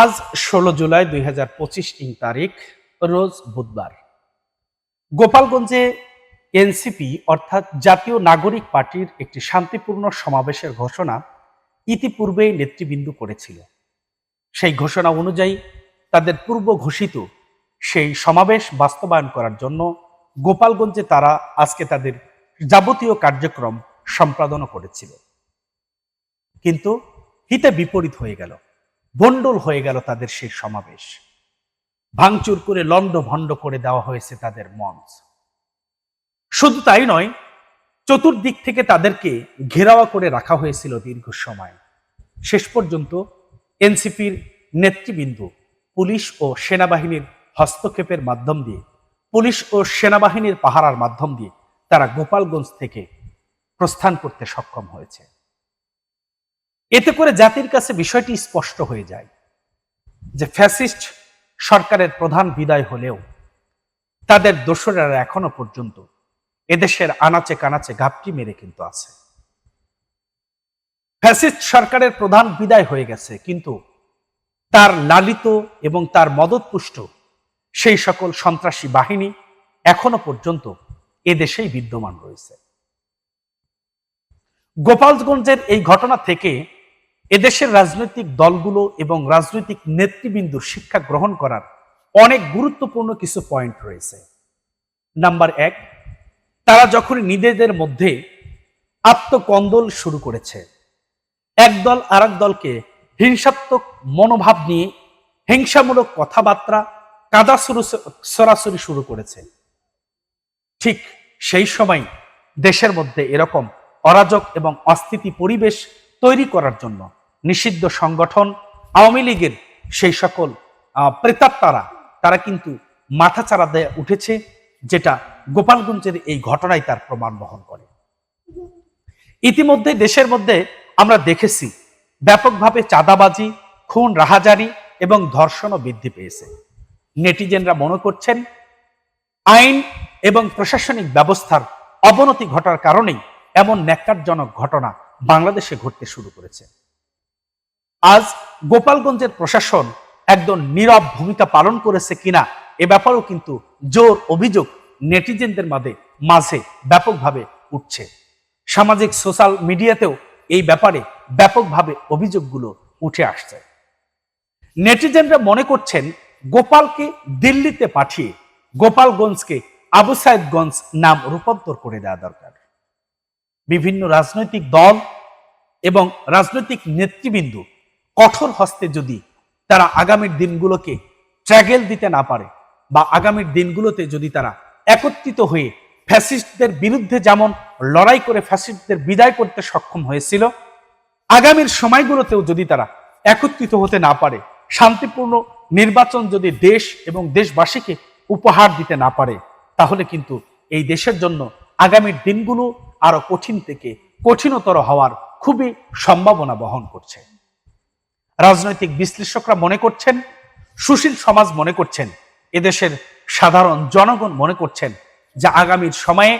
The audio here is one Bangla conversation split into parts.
আজ ষোলো জুলাই দুই হাজার পঁচিশ ইং তারিখ, রোজ বুধবার। গোপালগঞ্জে এনসিপি অর্থাৎ জাতীয় নাগরিক পার্টির একটি শান্তিপূর্ণ সমাবেশের ঘোষণা ইতিপূর্বেই নেতৃবৃন্দু করেছিল। সেই ঘোষণা অনুযায়ী তাদের পূর্ব ঘোষিত সেই সমাবেশ বাস্তবায়ন করার জন্য গোপালগঞ্জে তারা আজকে তাদের যাবতীয় কার্যক্রম সম্পাদন করেছিল। কিন্তু হিতে বিপরীত হয়ে গেল। বন্ডল হয়ে গেল তাদের সেই সমাবেশ। ভাঙচুর করে লন্ড ভণ্ড করে দেওয়া হয়েছে তাদের মঞ্চ। শুধু তাই নয়, চতুর্দিক থেকে তাদেরকে ঘেরাওয়া করে রাখা হয়েছিল দীর্ঘ সময়। শেষ পর্যন্ত এনসিপির নেতৃবৃন্দ পুলিশ ও সেনাবাহিনীর হস্তক্ষেপের মাধ্যম দিয়ে, পুলিশ ও সেনাবাহিনীর পাহারার মাধ্যম দিয়ে তারা গোপালগঞ্জ থেকে প্রস্থান করতে সক্ষম হয়েছে। এতে করে জাতির কাছে বিষয়টি স্পষ্ট হয়ে যায় যে ফ্যাসিস্ট সরকারের প্রধান বিদায় হলেও তাদের দোসরেরা এখনও পর্যন্ত এদেশের আনাচে কানাচে ঘাপটি মেরে কিন্তু আছে। ফ্যাসিস্ট সরকারের প্রধান বিদায় হয়ে গেছে, কিন্তু তার লালিত এবং তার মদতপুষ্ট সেই সকল সন্ত্রাসী বাহিনী এখনও পর্যন্ত এদেশেই বিদ্যমান রয়েছে। গোপালগঞ্জের এই ঘটনা থেকে এদেশের রাজনৈতিক দলগুলো এবং রাজনৈতিক নেতৃবৃন্দুর শিক্ষা গ্রহণ করার অনেক গুরুত্বপূর্ণ কিছু পয়েন্ট রয়েছে। নাম্বার এক, তারা যখন নিজেদের মধ্যে আত্মকন্দল শুরু করেছে একদল আর দলকে হিংসাত্মক মনোভাব নিয়ে হিংসামূলক কথাবার্তা কাদা সরাসরি শুরু করেছে। ঠিক সেই সময় দেশের মধ্যে এরকম অরাজক এবং অস্থিতি পরিবেশ তৈরি করার জন্য নিষিদ্ধ সংগঠন আওয়ামী লীগের সেই সকল প্রেতাত্মারা, তারা কিন্তু মাথাচাড়া দেয়া উঠেছে, যেটা গোপালগঞ্জের এই ঘটনায় তার প্রমাণ বহন করে। ইতিমধ্যে দেশের মধ্যে আমরা দেখেছি, ব্যাপকভাবে চাঁদাবাজি, খুন, রাহাজারি এবং ধর্ষণও বৃদ্ধি পেয়েছে। নেটিজেনরা মনে করছেন, আইন এবং প্রশাসনিক ব্যবস্থার অবনতি ঘটার কারণেই এমন ন্যাক্কারজনক ঘটনা বাংলাদেশে ঘটতে শুরু করেছে। আজ গোপালগঞ্জের প্রশাসন একদম নীরব ভূমিকা পালন করেছে কিনা এ ব্যাপারেও কিন্তু জোর অভিযোগ নেটিজেনদের মাঝে মাঝে ব্যাপকভাবে উঠছে। সামাজিক সোশ্যাল মিডিয়াতেও এই ব্যাপারে ব্যাপকভাবে অভিযোগগুলো উঠে আসছে। নেটিজেনরা মনে করছেন গোপালকে দিল্লিতে পাঠিয়ে গোপালগঞ্জকে আবু সাইদগঞ্জ নাম রূপান্তর করে দেওয়া দরকার। বিভিন্ন রাজনৈতিক দল এবং রাজনৈতিক নেতৃবৃন্দ কঠোর হস্তে যদি তারা আগামীর দিনগুলোকে ট্র্যাগেল দিতে না পারে বা আগামীর দিনগুলোতে যদি তারা একত্রিত হয়ে ফ্যাসিস্টদের বিরুদ্ধে যেমন লড়াই করে ফ্যাসিস্টদের বিদায় করতে সক্ষম হয়েছিল, আগামীর সময়গুলোতেও যদি তারা একত্রিত হতে না পারে, শান্তিপূর্ণ নির্বাচন যদি দেশ এবং দেশবাসীকে উপহার দিতে না পারে, তাহলে কিন্তু এই দেশের জন্য আগামীর দিনগুলো আরও কঠিন থেকে কঠিনতর হওয়ার খুবই সম্ভাবনা বহন করছে। রাজনৈতিক বিশ্লেষকরা মনে করছেন, সুশীল সমাজ মনে করছেন, এদেশের সাধারণ জনগণ মনে করছেন যে আগামীর সময়ে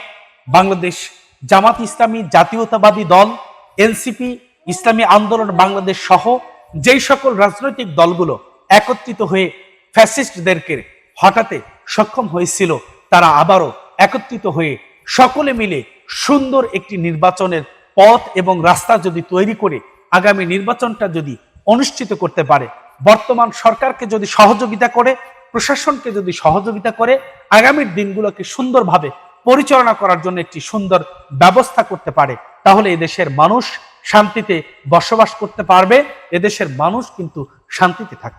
বাংলাদেশ জামাত ইসলামী জাতীয়তাবাদী দল, এনসিপি, ইসলামী আন্দোলন বাংলাদেশ সহ যেই সকল রাজনৈতিক দলগুলো একত্রিত হয়ে ফ্যাসিস্টদেরকে হটাতে সক্ষম হয়েছিল, তারা আবারও একত্রিত হয়ে সকলে মিলে সুন্দর একটি নির্বাচনের পথ এবং রাস্তা যদি তৈরি করে, আগামী নির্বাচনটা যদি অনুষ্ঠিত করতে পারে। বর্তমান সরকারকে যদি সহযোগিতা করে, প্রশাসনকে যদি সহযোগিতা করে, আগামীর দিনগুলোকে সুন্দরভাবে পরিচালনা করার জন্য একটি সুন্দর ব্যবস্থা করতে পারে, তাহলে এদেশের মানুষ শান্তিতে বসবাস করতে পারবে। এদেশের মানুষ কিন্তু শান্তিতে থাকতে